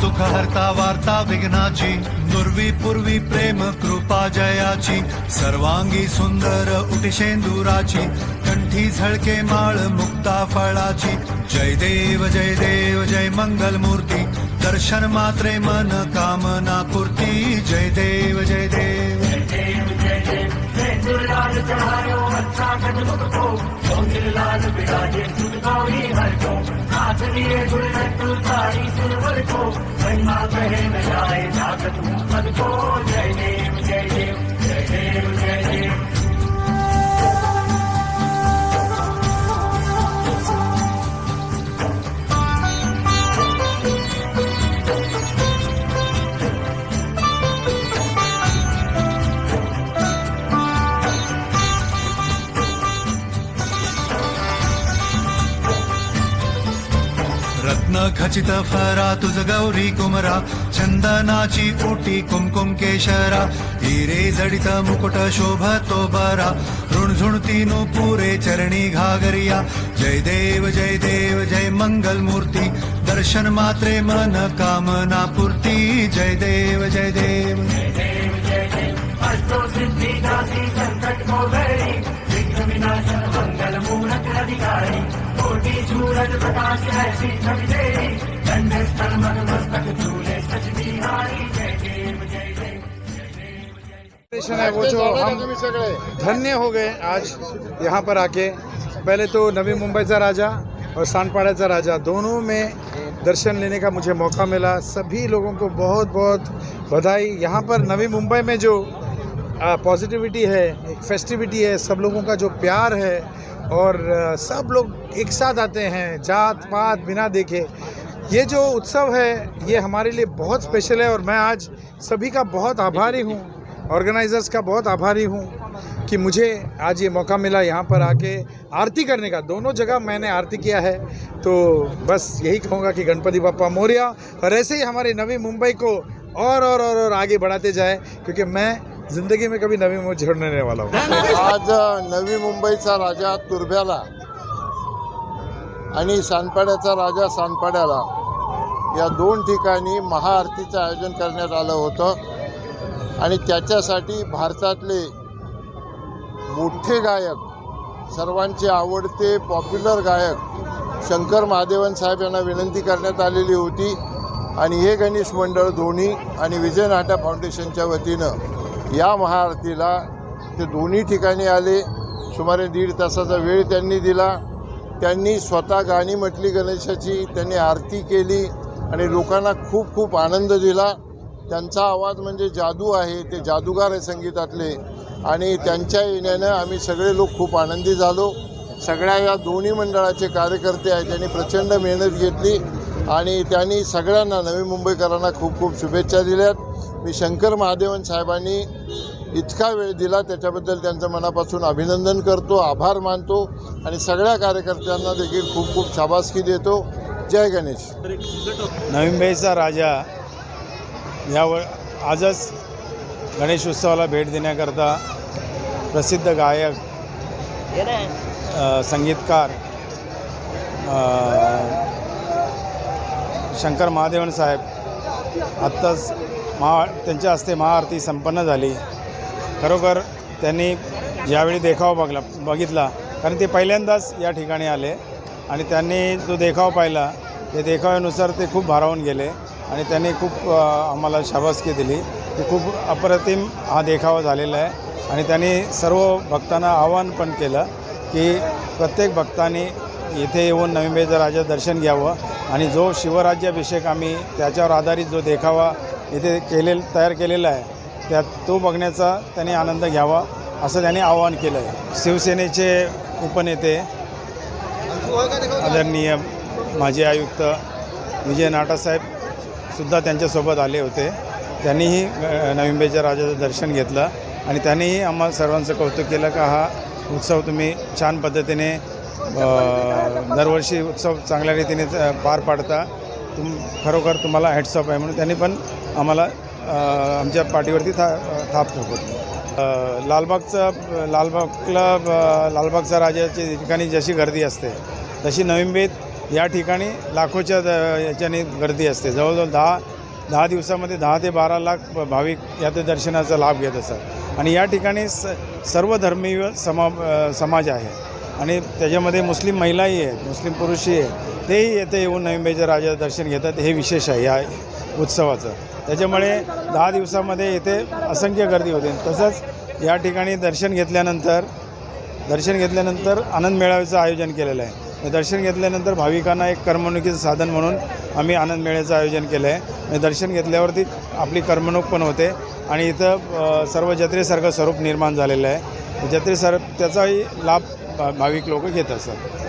दुःख हरता वार्ता विघ्नाची दुर्वी पूर्वी प्रेम कृपा जयाची सर्वांगी सुंदर उटिशेंदुराची कंठी झळके माळ मुक्ता फळाची. जय देव जय देव जय मंगल मूर्ती दर्शन मात्रे मन कामना पूर्ती. जय देव जय देव. रत्न खचित फरा तुझ गौरी कुमरा चंदनाची ओटी कुमकुम केशरा हिरे जडित मुकुट शोभतो बरा ऋणझुणती पुरे चरणी घागरिया जय देव जय देव जय मंगल मूर्ती दर्शन मात्रे मन कामना पूर्ती जय देव जय देव। जनरेशन है वो जो हम धन्य हो गए आज यहाँ पर आके। पहले तो नवी मुंबई मुंबईचा राजा और सानपाड़ाचा राजा दोनों में दर्शन लेने का मुझे मौका मिला। सभी लोगों को बहुत बहुत बधाई। यहाँ पर नवी मुंबई में जो पॉजिटिविटी है एक फेस्टिविटी है सब लोगों का जो प्यार है और सब लोग एक साथ आते हैं जात पात बिना देखे। ये जो उत्सव है ये हमारे लिए बहुत स्पेशल है और मैं आज सभी का बहुत आभारी हूँ ऑर्गेनाइजर्स का बहुत आभारी हूँ कि मुझे आज ये मौका मिला यहाँ पर आके आरती करने का। दोनों जगह मैंने आरती किया है तो बस यही कहूँगा कि गणपति बापा मोरिया और ऐसे ही हमारी नवी मुंबई को और और और, और आगे बढ़ाते जाए क्योंकि मैं ज़िंदगी में कभी नवी मुंबई छोड़ने वाला हूँ। आज नवी मुंबईचा राजा तुर्भ्याला आणि सानपाड्याचा राजा सानपाड्याला या दोन ठिकाणी महाआरतीचं आयोजन करण्यात आलं होतं. आणि त्याच्यासाठी भारतातले मोठे गायक सर्वांचे आवडते पॉप्युलर गायक शंकर महादेवन साहेब यांना विनंती करण्यात आलेली होती. आणि हे गणेश मंडळ धोनी आणि विजय नाटा फाउंडेशनच्या वतीनं या महाआरतीला ते दोन्ही ठिकाणी आले. सुमारे दीड तासाचा वेळ त्यांनी दिला. त्यांनी स्वतः गाणी म्हटली गणेशाची त्यांनी आरती केली आणि लोकांना खूप खूप आनंद दिला. त्यांचा आवाज म्हणजे जादू आहे ते जादूगार आहे संगीतातले. आणि त्यांच्या येण्यानं आम्ही सगळे लोक खूप आनंदी झालो. सगळ्या या दोन्ही मंडळाचे कार्यकर्ते आहेत त्यांनी प्रचंड मेहनत घेतली. आणि त्यांनी सगळ्यांना नवी मुंबईकरांना खूप खूप शुभेच्छा दिल्यात. मी शंकर महादेवन साहेबांनी इतका वेळ दिला त्याच्याबद्दल त्यांचं मनापासून अभिनंदन करतो आभार मानतो आणि सगळ्या कार्यकर्त्यांना देखील खूप खूप शाबासकी देतो. जय गणेश. नवी राजा. यावर आजच गणेश उत्सवाला भेट देण्याकरता प्रसिद्ध गायक संगीतकार शंकर महादेवन साहेब आत्ताच महा त्यांच्या हस्ते महाआरती संपन्न झाली. खरोखर त्यांनी ज्यावेळी देखावा बघला बघितला. कारण ते पहिल्यांदाच या ठिकाणी आले आणि त्यांनी जो देखावा पाहिला त्या देखाव्यानुसार ते खूप भारावून गेले आणि त्यांनी खूप आम्हाला शाबासकी दिली. ते खूप अप्रतिम हा देखावा झालेला आहे आणि त्यांनी सर्व भक्तांना आवाहन पण केलं की प्रत्येक भक्तांनी इथे येऊन नवीन राजा दर्शन घ्यावं आणि जो शिवराज्याभिषेक आम्ही त्याच्यावर आधारित जो देखावा इथे केले तयार केलेला आहे. त्यात तो बघण्याचा त्यांनी आनंद घ्यावा असं त्यांनी आवाहन केलं आहे शिवसेनेचे उपनेते आदरणीय माजी आयुक्त विजय नाटासाहेब सुद्धा त्यांच्यासोबत आले होते. त्यांनीही अ, राजाचं दर्शन घेतलं आणि त्यांनीही आम्हा सर्वांचं कौतुक केलं का हा उत्सव तुम्ही छान पद्धतीने दरवर्षी उत्सव चांगल्या रीतीने पार पाडता. तुम खरोखर तुम्हाला हॅट्सअप आहे म्हणून त्यांनी पण आम्हाला आमच्या पाठीवरती था थाप ठोकत लालबागचा लालबागचं लालबागला लालबागचा राजाच्या ठिकाणी जशी गर्दी असते तशी नवी मुंबईत या ठिकाणी लाखोच्या द- याच्याने गर्दी असते. जवळजवळ दहा दहा दिवसामध्ये दहा ते बारा लाख भाविक या ते दर्शनाचा लाभ घेत असतात. आणि या ठिकाणी स सर्व धर्मीय समा समाज आहे. आणि त्याच्यामध्ये मुस्लिम महिलाही आहेत मुस्लिम पुरुषही आहेत. तेही येथे येऊन नवीन राजाचं दर्शन घेतात. हे विशेष आहे या उत्सवाचं. त्याच्यामुळे दहा दिवसामध्ये येथे असंख्य गर्दी होते. तसंच या ठिकाणी दर्शन घेतल्यानंतर दर्शन घेतल्यानंतर आनंद मेळाव्याचं आयोजन केलेलं आहे. दर्शन घेतल्यानंतर भाविकांना एक करमणुकीचं साधन म्हणून आम्ही आनंद मेळ्याचं आयोजन केलं आहे म्हणजे दर्शन घेतल्यावरती आपली करमणूक पण होते आणि इथं सर्व जत्रेसारखं स्वरूप निर्माण झालेलं आहे. जत्रेसार त्याचाही लाभ भा- भाविक लोक घेत असतात